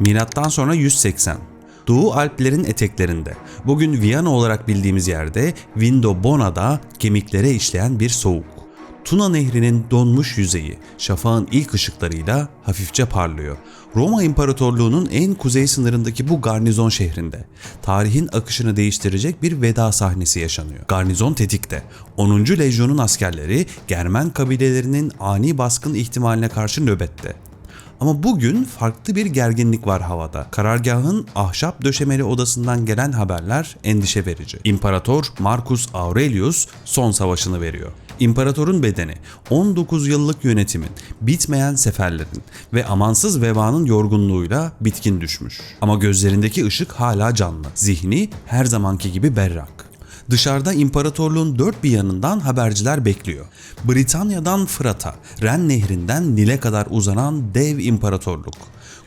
Milattan sonra 180. Doğu Alplerin eteklerinde, bugün Viyana olarak bildiğimiz yerde Vindobona'da kemiklere işleyen bir soğuk. Tuna Nehri'nin donmuş yüzeyi şafağın ilk ışıklarıyla hafifçe parlıyor. Roma İmparatorluğu'nun en kuzey sınırındaki bu garnizon şehrinde tarihin akışını değiştirecek bir veda sahnesi yaşanıyor. Garnizon tetikte. 10. Lejyon'un askerleri Germen kabilelerinin ani baskın ihtimaline karşı nöbette. Ama bugün farklı bir gerginlik var havada. Karargahın ahşap döşemeli odasından gelen haberler endişe verici. İmparator Marcus Aurelius son savaşını veriyor. İmparatorun bedeni 19 yıllık yönetimin, bitmeyen seferlerin ve amansız vebanın yorgunluğuyla bitkin düşmüş. Ama gözlerindeki ışık hala canlı. Zihni her zamanki gibi berrak. Dışarıda imparatorluğun dört bir yanından haberciler bekliyor. Britanya'dan Fırat'a, Ren Nehri'nden Nil'e kadar uzanan dev imparatorluk.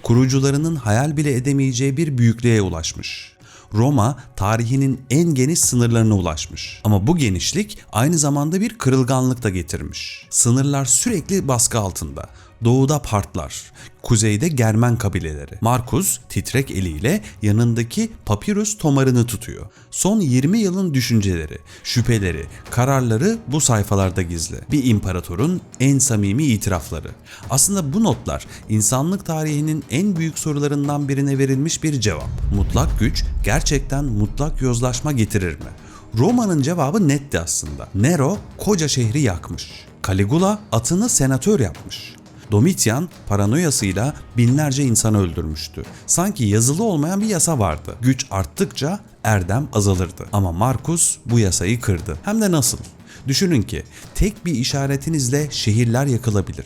Kurucularının hayal bile edemeyeceği bir büyüklüğe ulaşmış. Roma tarihinin en geniş sınırlarına ulaşmış. Ama bu genişlik aynı zamanda bir kırılganlık da getirmiş. Sınırlar sürekli baskı altında. Doğuda Partlar, kuzeyde Germen kabileleri. Marcus titrek eliyle yanındaki papirüs tomarını tutuyor. Son 20 yılın düşünceleri, şüpheleri, kararları bu sayfalarda gizli. Bir imparatorun en samimi itirafları. Aslında bu notlar insanlık tarihinin en büyük sorularından birine verilmiş bir cevap. Mutlak güç gerçekten mutlak yozlaşma getirir mi? Roma'nın cevabı netti aslında. Nero koca şehri yakmış. Caligula atını senatör yapmış. Domitian paranoyasıyla binlerce insanı öldürmüştü. Sanki yazılı olmayan bir yasa vardı. Güç arttıkça erdem azalırdı. Ama Marcus bu yasayı kırdı. Hem de nasıl? Düşünün ki tek bir işaretinizle şehirler yakılabilir.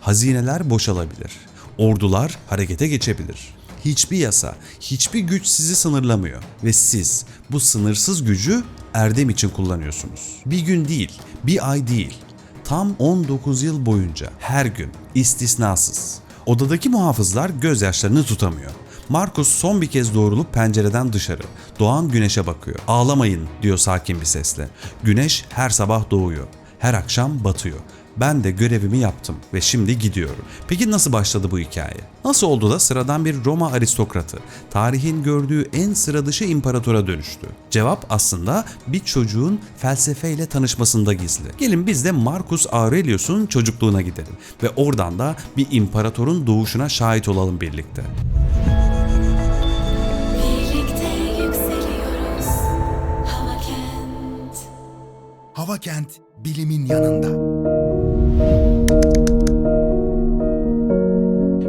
Hazineler boşalabilir. Ordular harekete geçebilir. Hiçbir yasa, hiçbir güç sizi sınırlamıyor ve siz bu sınırsız gücü erdem için kullanıyorsunuz. Bir gün değil, bir ay değil, tam 19 yıl boyunca her gün istisnasız. Odadaki muhafızlar gözyaşlarını tutamıyor. Marcus son bir kez doğrulup pencereden dışarı, doğan güneşe bakıyor. Ağlamayın diyor sakin bir sesle. Güneş her sabah doğuyor, her akşam batıyor. Ben de görevimi yaptım ve şimdi gidiyorum. Peki nasıl başladı bu hikaye? Nasıl oldu da sıradan bir Roma aristokratı, tarihin gördüğü en sıra dışı imparatora dönüştü? Cevap aslında bir çocuğun felsefeyle tanışmasında gizli. Gelin biz de Marcus Aurelius'un çocukluğuna gidelim ve oradan da bir imparatorun doğuşuna şahit olalım birlikte. Birlikte yükseliyoruz. Hava Kent. Hava Kent bilimin yanında.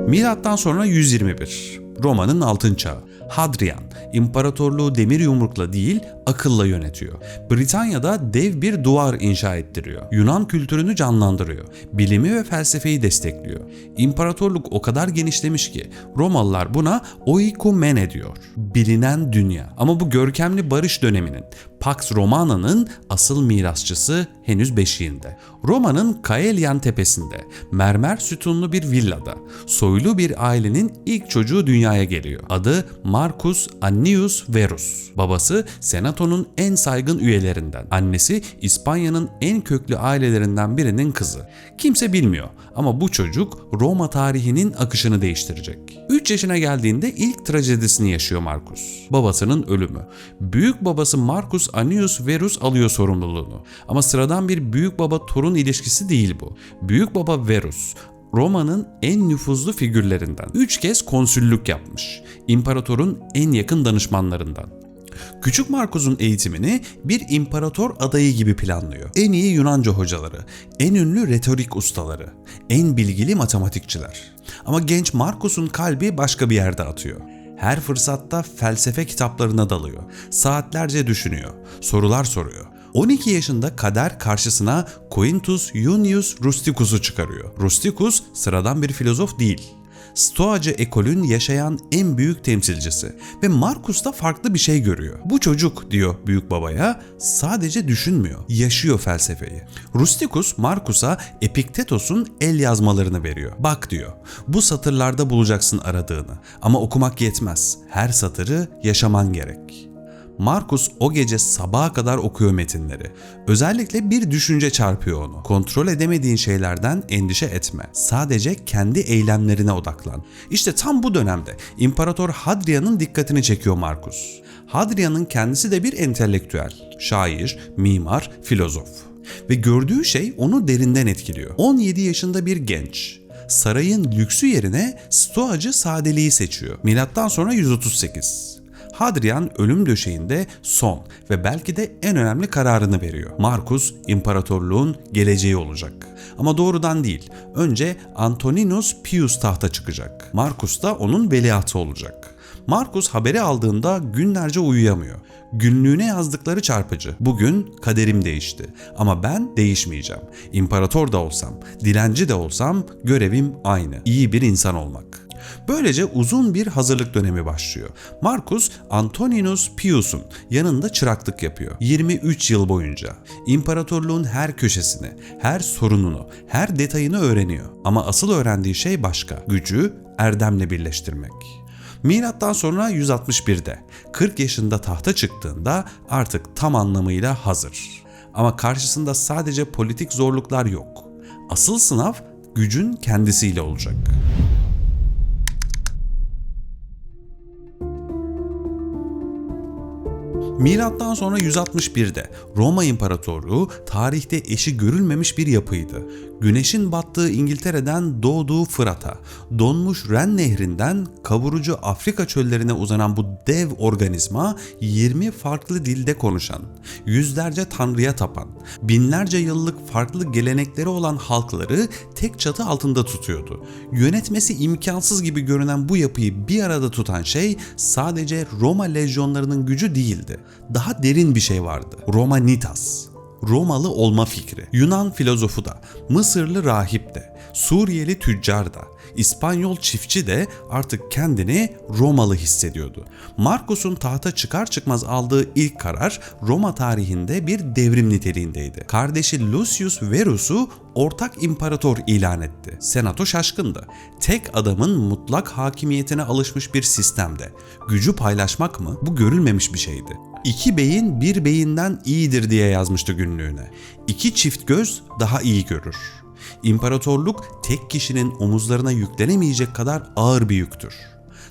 Milattan sonra 121. Roma'nın altın çağı. Hadrian, imparatorluğu demir yumrukla değil akılla yönetiyor. Britanya'da dev bir duvar inşa ettiriyor. Yunan kültürünü canlandırıyor. Bilimi ve felsefeyi destekliyor. İmparatorluk o kadar genişlemiş ki Romalılar buna oikumene diyor. Bilinen dünya. Ama bu görkemli barış döneminin Pax Romana'nın asıl mirasçısı henüz beşiğinde. Roma'nın Caelian tepesinde mermer sütunlu bir villada soylu bir ailenin ilk çocuğu dünyaya geliyor. Adı Marcus Annius Verus. Babası senatonun en saygın üyelerinden. Annesi İspanya'nın en köklü ailelerinden birinin kızı. Kimse bilmiyor ama bu çocuk Roma tarihinin akışını değiştirecek. 3 yaşına geldiğinde ilk trajedisini yaşıyor Marcus. Babasının ölümü. Büyük babası Marcus Annius Verus alıyor sorumluluğunu. Ama sıradan bir büyük baba torun ilişkisi değil bu. Büyük baba Verus Roma'nın en nüfuzlu figürlerinden. 3 kez konsüllük yapmış. İmparatorun en yakın danışmanlarından. Küçük Markus'un eğitimini bir imparator adayı gibi planlıyor. En iyi Yunanca hocaları, en ünlü retorik ustaları, en bilgili matematikçiler. Ama genç Markus'un kalbi başka bir yerde atıyor. Her fırsatta felsefe kitaplarına dalıyor. Saatlerce düşünüyor, sorular soruyor. 12 yaşında kader karşısına Quintus Junius Rusticus'u çıkarıyor. Rusticus sıradan bir filozof değil. Stoacı ekolün yaşayan en büyük temsilcisi ve Marcus da farklı bir şey görüyor. Bu çocuk diyor büyük babaya sadece düşünmüyor, yaşıyor felsefeyi. Rusticus Marcus'a Epiktetos'un el yazmalarını veriyor. Bak diyor, bu satırlarda bulacaksın aradığını ama okumak yetmez. Her satırı yaşaman gerek. Markus o gece sabaha kadar okuyor metinleri. Özellikle bir düşünce çarpıyor onu. Kontrol edemediğin şeylerden endişe etme. Sadece kendi eylemlerine odaklan. İşte tam bu dönemde İmparator Hadrian'ın dikkatini çekiyor Markus. Hadrian'ın kendisi de bir entelektüel, şair, mimar, filozof. Ve gördüğü şey onu derinden etkiliyor. 17 yaşında bir genç. Sarayın lüksü yerine stoacı sadeliği seçiyor. Milattan sonra 138. Hadrian ölüm döşeğinde son ve belki de en önemli kararını veriyor. Marcus imparatorluğun geleceği olacak. Ama doğrudan değil. Önce Antoninus Pius tahta çıkacak. Marcus da onun veliahtı olacak. Marcus haberi aldığında günlerce uyuyamıyor. Günlüğüne yazdıkları çarpıcı. Bugün kaderim değişti. Ama ben değişmeyeceğim. İmparator da olsam, dilenci de olsam görevim aynı. İyi bir insan olmak. Böylece uzun bir hazırlık dönemi başlıyor. Marcus Antoninus Pius'un yanında çıraklık yapıyor. 23 yıl boyunca. İmparatorluğun her köşesini, her sorununu, her detayını öğreniyor. Ama asıl öğrendiği şey başka. Gücü erdemle birleştirmek. Milattan sonra 161'de 40 yaşında tahta çıktığında artık tam anlamıyla hazır. Ama karşısında sadece politik zorluklar yok. Asıl sınav gücün kendisiyle olacak. Milattan sonra 161'de Roma İmparatorluğu tarihte eşi görülmemiş bir yapıydı. Güneşin battığı İngiltere'den doğduğu Fırat'a, donmuş Ren Nehri'nden kavurucu Afrika çöllerine uzanan bu dev organizma 20 farklı dilde konuşan, yüzlerce tanrıya tapan, binlerce yıllık farklı gelenekleri olan halkları tek çatı altında tutuyordu. Yönetmesi imkansız gibi görünen bu yapıyı bir arada tutan şey sadece Roma lejyonlarının gücü değildi. Daha derin bir şey vardı. Romanitas. Romalı olma fikri. Yunan filozofu da, Mısırlı rahip de, Suriyeli tüccar da, İspanyol çiftçi de artık kendini Romalı hissediyordu. Marcus'un tahta çıkar çıkmaz aldığı ilk karar Roma tarihinde bir devrim niteliğindeydi. Kardeşi Lucius Verus'u ortak imparator ilan etti. Senato şaşkındı. Tek adamın mutlak hakimiyetine alışmış bir sistemde gücü paylaşmak mı? Bu görülmemiş bir şeydi. İki beyin bir beyinden iyidir diye yazmıştı günlüğüne. İki çift göz daha iyi görür. İmparatorluk tek kişinin omuzlarına yüklenemeyecek kadar ağır bir yüktür.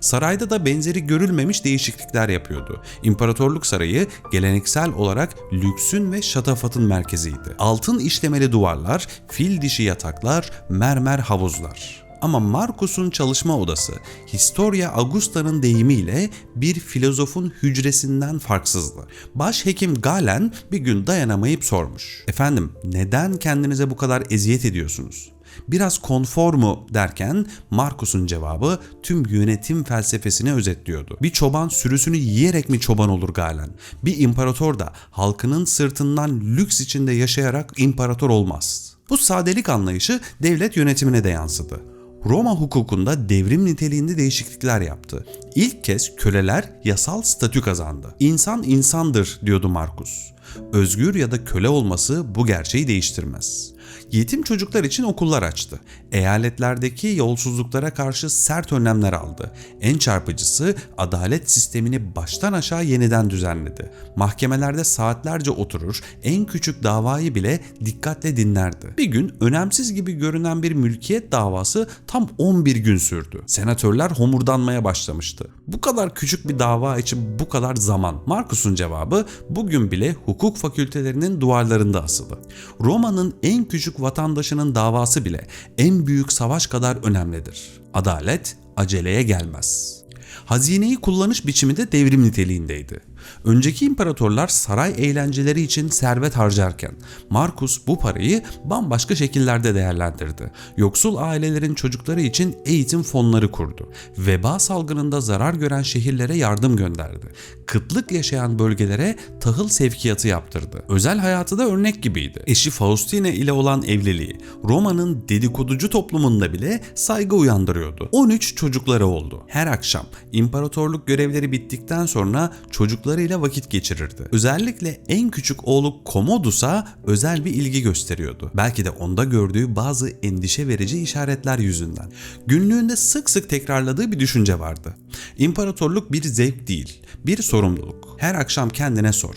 Sarayda da benzeri görülmemiş değişiklikler yapıyordu. İmparatorluk Sarayı geleneksel olarak lüksün ve şatafatın merkeziydi. Altın işlemeli duvarlar, fil dişi yataklar, mermer havuzlar. Ama Marcus'un çalışma odası Historia Augusta'nın deyimiyle bir filozofun hücresinden farksızdı. Başhekim Galen bir gün dayanamayıp sormuş. Efendim neden kendinize bu kadar eziyet ediyorsunuz? Biraz konfor mu derken Marcus'un cevabı tüm yönetim felsefesini özetliyordu. Bir çoban sürüsünü yiyerek mi çoban olur Galen? Bir imparator da halkının sırtından lüks içinde yaşayarak imparator olmaz. Bu sadelik anlayışı devlet yönetimine de yansıdı. Roma hukukunda devrim niteliğinde değişiklikler yaptı. İlk kez köleler yasal statü kazandı. İnsan insandır diyordu Marcus. Özgür ya da köle olması bu gerçeği değiştirmez. Yetim çocuklar için okullar açtı. Eyaletlerdeki yolsuzluklara karşı sert önlemler aldı. En çarpıcısı adalet sistemini baştan aşağı yeniden düzenledi. Mahkemelerde saatlerce oturur, en küçük davayı bile dikkatle dinlerdi. Bir gün önemsiz gibi görünen bir mülkiyet davası tam 11 gün sürdü. Senatörler homurdanmaya başlamıştı. Bu kadar küçük bir dava için bu kadar zaman. Marcus'un cevabı bugün bile hukuk fakültelerinin duvarlarında asılı. Roma'nın en küçük vatandaşının davası bile en büyük savaş kadar önemlidir. Adalet aceleye gelmez. Hazineyi kullanış biçimi de devrim niteliğindeydi. Önceki imparatorlar saray eğlenceleri için servet harcarken Marcus bu parayı bambaşka şekillerde değerlendirdi. Yoksul ailelerin çocukları için eğitim fonları kurdu. Veba salgınında zarar gören şehirlere yardım gönderdi. Kıtlık yaşayan bölgelere tahıl sevkiyatı yaptırdı. Özel hayatı da örnek gibiydi. Eşi Faustina ile olan evliliği Roma'nın dedikoducu toplumunda bile saygı uyandırıyordu. 13 çocukları oldu. Her akşam İmparatorluk görevleri bittikten sonra çocuklarıyla vakit geçirirdi. Özellikle en küçük oğlu Commodus'a özel bir ilgi gösteriyordu. Belki de onda gördüğü bazı endişe verici işaretler yüzünden. Günlüğünde sık sık tekrarladığı bir düşünce vardı. İmparatorluk bir zevk değil, bir sorumluluk. Her akşam kendine sor.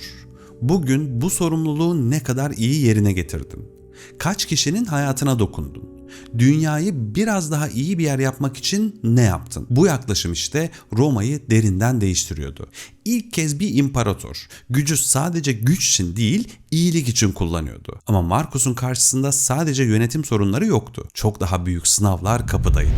Bugün bu sorumluluğu ne kadar iyi yerine getirdin? Kaç kişinin hayatına dokundun? Dünyayı biraz daha iyi bir yer yapmak için ne yaptın? Bu yaklaşım işte Roma'yı derinden değiştiriyordu. İlk kez bir imparator gücü sadece güç için değil, iyilik için kullanıyordu. Ama Marcus'un karşısında sadece yönetim sorunları yoktu. Çok daha büyük sınavlar kapıdaydı.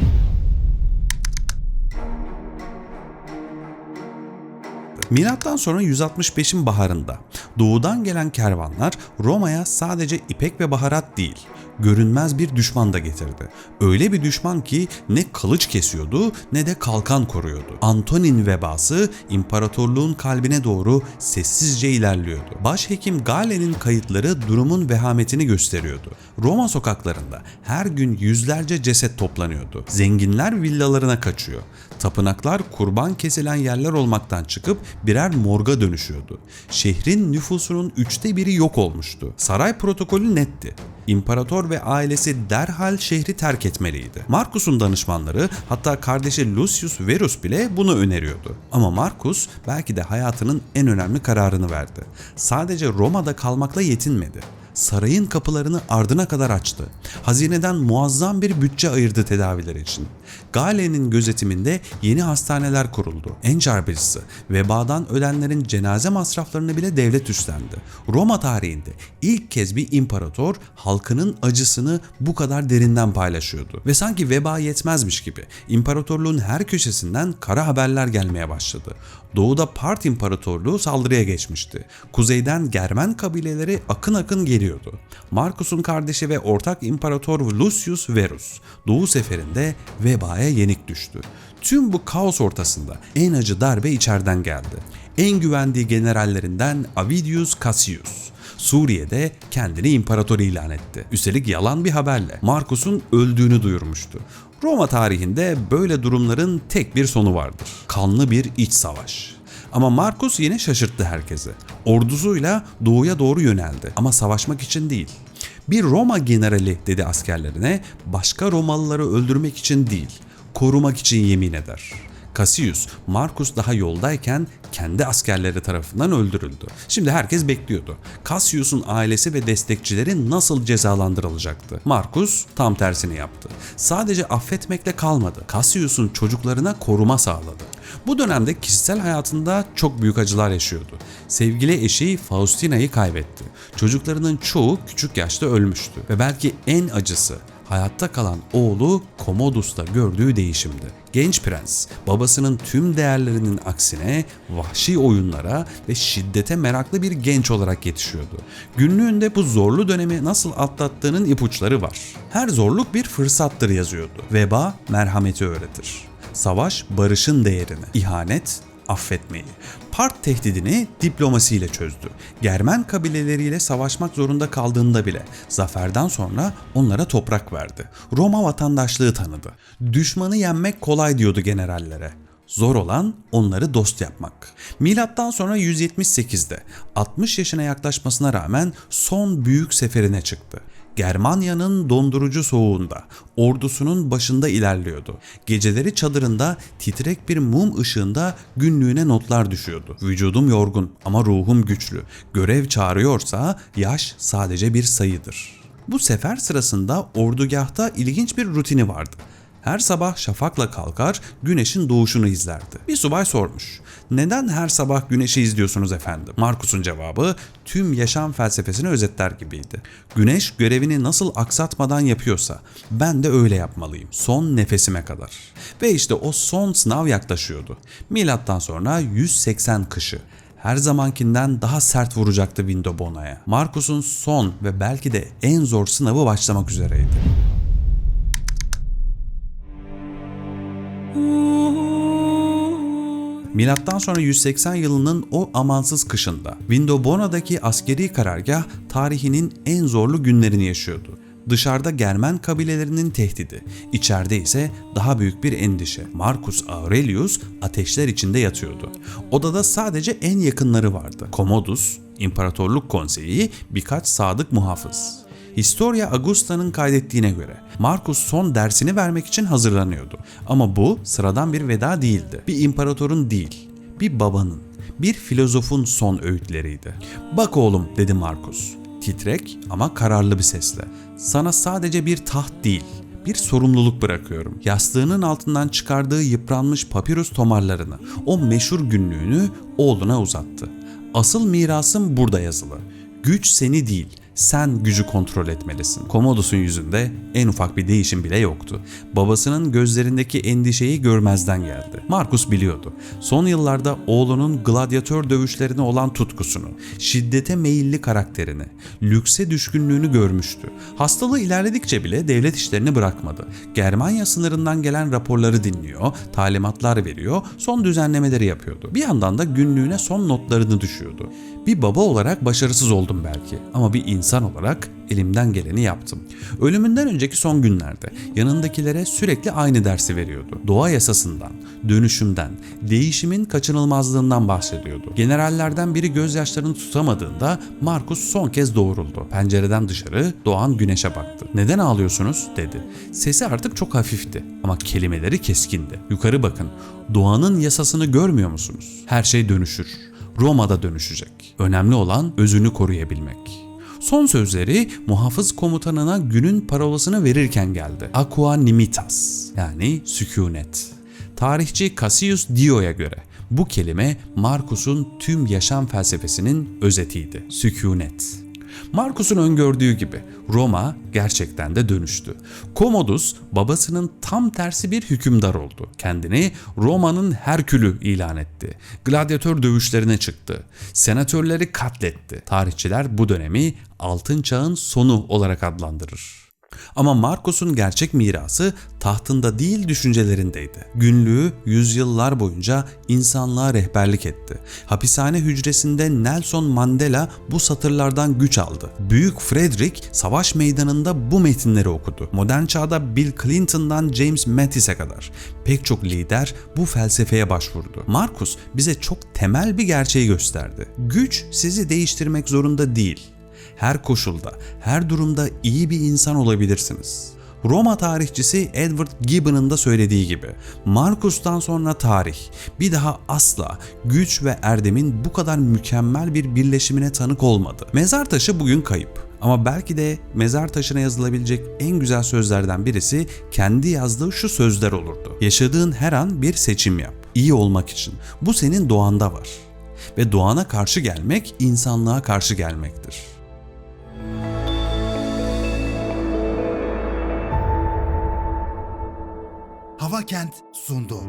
Milattan sonra 165'in baharında doğudan gelen kervanlar Roma'ya sadece ipek ve baharat değil, görünmez bir düşman da getirdi. Öyle bir düşman ki ne kılıç kesiyordu ne de kalkan koruyordu. Antonin vebası imparatorluğun kalbine doğru sessizce ilerliyordu. Başhekim Galen'in kayıtları durumun vehametini gösteriyordu. Roma sokaklarında her gün yüzlerce ceset toplanıyordu. Zenginler villalarına kaçıyor. Tapınaklar kurban kesilen yerler olmaktan çıkıp birer morga dönüşüyordu. Şehrin nüfusunun üçte biri yok olmuştu. Saray protokolü netti. İmparator ve ailesi derhal şehri terk etmeliydi. Marcus'un danışmanları hatta kardeşi Lucius Verus bile bunu öneriyordu. Ama Marcus belki de hayatının en önemli kararını verdi. Sadece Roma'da kalmakla yetinmedi sarayın kapılarını ardına kadar açtı. Hazineden muazzam bir bütçe ayırdı tedaviler için. Galen'in gözetiminde yeni hastaneler kuruldu. En çarpıcısı vebadan ölenlerin cenaze masraflarını bile devlet üstlendi. Roma tarihinde ilk kez bir imparator halkının acısını bu kadar derinden paylaşıyordu. Ve sanki veba yetmezmiş gibi imparatorluğun her köşesinden kara haberler gelmeye başladı. Doğuda Part İmparatorluğu saldırıya geçmişti. Kuzeyden Germen kabileleri akın akın geliyordu. Marcus'un kardeşi ve ortak imparator Lucius Verus Doğu seferinde vebaya yenik düştü. Tüm bu kaos ortasında en acı darbe içeriden geldi. En güvendiği generallerinden Avidius Cassius Suriye'de kendini imparator ilan etti. Üstelik yalan bir haberle Marcus'un öldüğünü duyurmuştu. Roma tarihinde böyle durumların tek bir sonu vardır. Kanlı bir iç savaş. Ama Marcus yine şaşırttı herkesi. Ordusuyla doğuya doğru yöneldi ama savaşmak için değil. Bir Roma generali dedi askerlerine başka Romalıları öldürmek için değil, korumak için yemin eder. Cassius, Marcus daha yoldayken kendi askerleri tarafından öldürüldü. Şimdi herkes bekliyordu. Cassius'un ailesi ve destekçileri nasıl cezalandırılacaktı? Marcus tam tersini yaptı. Sadece affetmekle kalmadı. Cassius'un çocuklarına koruma sağladı. Bu dönemde kişisel hayatında çok büyük acılar yaşıyordu. Sevgili eşi Faustina'yı kaybetti. Çocuklarının çoğu küçük yaşta ölmüştü. Ve belki en acısı hayatta kalan oğlu Commodus'ta gördüğü değişimdi. Genç prens babasının tüm değerlerinin aksine vahşi oyunlara ve şiddete meraklı bir genç olarak yetişiyordu. Günlüğünde bu zorlu dönemi nasıl atlattığının ipuçları var. Her zorluk bir fırsattır yazıyordu. Veba merhameti öğretir. Savaş barışın değerini, ihanet affetmeyi. Part tehdidini diplomasiyle çözdü. Germen kabileleriyle savaşmak zorunda kaldığında bile zaferden sonra onlara toprak verdi. Roma vatandaşlığı tanıdı. Düşmanı yenmek kolay diyordu generallere. Zor olan onları dost yapmak. Milattan sonra 178'de 60 yaşına yaklaşmasına rağmen son büyük seferine çıktı. Germanya'nın dondurucu soğuğunda ordusunun başında ilerliyordu. Geceleri çadırında titrek bir mum ışığında günlüğüne notlar düşüyordu. Vücudum yorgun ama ruhum güçlü. Görev çağırıyorsa yaş sadece bir sayıdır. Bu sefer sırasında ordugahta ilginç bir rutini vardı. Her sabah şafakla kalkar, güneşin doğuşunu izlerdi. Bir subay sormuş. Neden her sabah güneşi izliyorsunuz efendim? Markus'un cevabı tüm yaşam felsefesini özetler gibiydi. Güneş görevini nasıl aksatmadan yapıyorsa ben de öyle yapmalıyım. Son nefesime kadar. Ve işte o son sınav yaklaşıyordu. Milattan sonra 180 kışı her zamankinden daha sert vuracaktı Windobona'ya. Marcus'un son ve belki de en zor sınavı başlamak üzereydi. Milattan sonra 180 yılının o amansız kışında Windobona'daki askeri karargah tarihinin en zorlu günlerini yaşıyordu. Dışarıda Germen kabilelerinin tehdidi, içeride ise daha büyük bir endişe. Marcus Aurelius ateşler içinde yatıyordu. Odada sadece en yakınları vardı. Commodus, İmparatorluk Konseyi, birkaç sadık muhafız. Historia Augusta'nın kaydettiğine göre Marcus son dersini vermek için hazırlanıyordu. Ama bu sıradan bir veda değildi. Bir imparatorun değil, bir babanın, bir filozofun son öğütleriydi. Bak oğlum dedi Marcus. Titrek ama kararlı bir sesle. Sana sadece bir taht değil, bir sorumluluk bırakıyorum. Yastığının altından çıkardığı yıpranmış papirüs tomarlarını, o meşhur günlüğünü oğluna uzattı. Asıl mirasım burada yazılı. Güç seni değil, sen gücü kontrol etmelisin. Commodus'un yüzünde en ufak bir değişim bile yoktu. Babasının gözlerindeki endişeyi görmezden geldi. Marcus biliyordu. Son yıllarda oğlunun gladyatör dövüşlerine olan tutkusunu, şiddete meyilli karakterini, lükse düşkünlüğünü görmüştü. Hastalığı ilerledikçe bile devlet işlerini bırakmadı. Germanya sınırından gelen raporları dinliyor, talimatlar veriyor, son düzenlemeleri yapıyordu. Bir yandan da günlüğüne son notlarını düşüyordu. Bir baba olarak başarısız oldum belki ama bir insan olarak elimden geleni yaptım. Ölümünden önceki son günlerde yanındakilere sürekli aynı dersi veriyordu. Doğa yasasından, dönüşümden, değişimin kaçınılmazlığından bahsediyordu. Generallerden biri gözyaşlarını tutamadığında Marcus son kez doğruldu. Pencereden dışarı doğan güneşe baktı. Neden ağlıyorsunuz dedi. Sesi artık çok hafifti ama kelimeleri keskindi. Yukarı bakın. Doğanın yasasını görmüyor musunuz? Her şey dönüşür. Roma'da dönüşecek. Önemli olan özünü koruyabilmek. Son sözleri muhafız komutanına günün parolasını verirken geldi. Aqua nimitas yani sükunet. Tarihçi Cassius Dio'ya göre bu kelime Marcus'un tüm yaşam felsefesinin özetiydi. Sükunet. Marcus'un öngördüğü gibi Roma gerçekten de dönüştü. Commodus babasının tam tersi bir hükümdar oldu. Kendini Roma'nın Herkülü ilan etti. Gladyatör dövüşlerine çıktı. Senatörleri katletti. Tarihçiler bu dönemi Altın Çağ'ın sonu olarak adlandırır. Ama Marcus'un gerçek mirası tahtında değil düşüncelerindeydi. Günlüğü yüzyıllar boyunca insanlığa rehberlik etti. Hapishane hücresinde Nelson Mandela bu satırlardan güç aldı. Büyük Frederick savaş meydanında bu metinleri okudu. Modern çağda Bill Clinton'dan James Mattis'e kadar pek çok lider bu felsefeye başvurdu. Marcus bize çok temel bir gerçeği gösterdi. Güç sizi değiştirmek zorunda değil her koşulda, her durumda iyi bir insan olabilirsiniz. Roma tarihçisi Edward Gibbon'ın da söylediği gibi Marcus'tan sonra tarih bir daha asla güç ve erdemin bu kadar mükemmel bir birleşimine tanık olmadı. Mezar taşı bugün kayıp. Ama belki de mezar taşına yazılabilecek en güzel sözlerden birisi kendi yazdığı şu sözler olurdu. Yaşadığın her an bir seçim yap. İyi olmak için. Bu senin doğanda var. Ve doğana karşı gelmek insanlığa karşı gelmektir. Hava Kent sundu.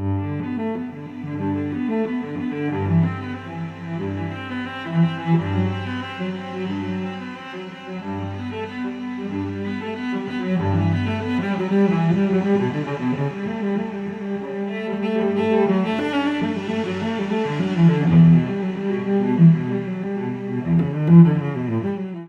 Müzik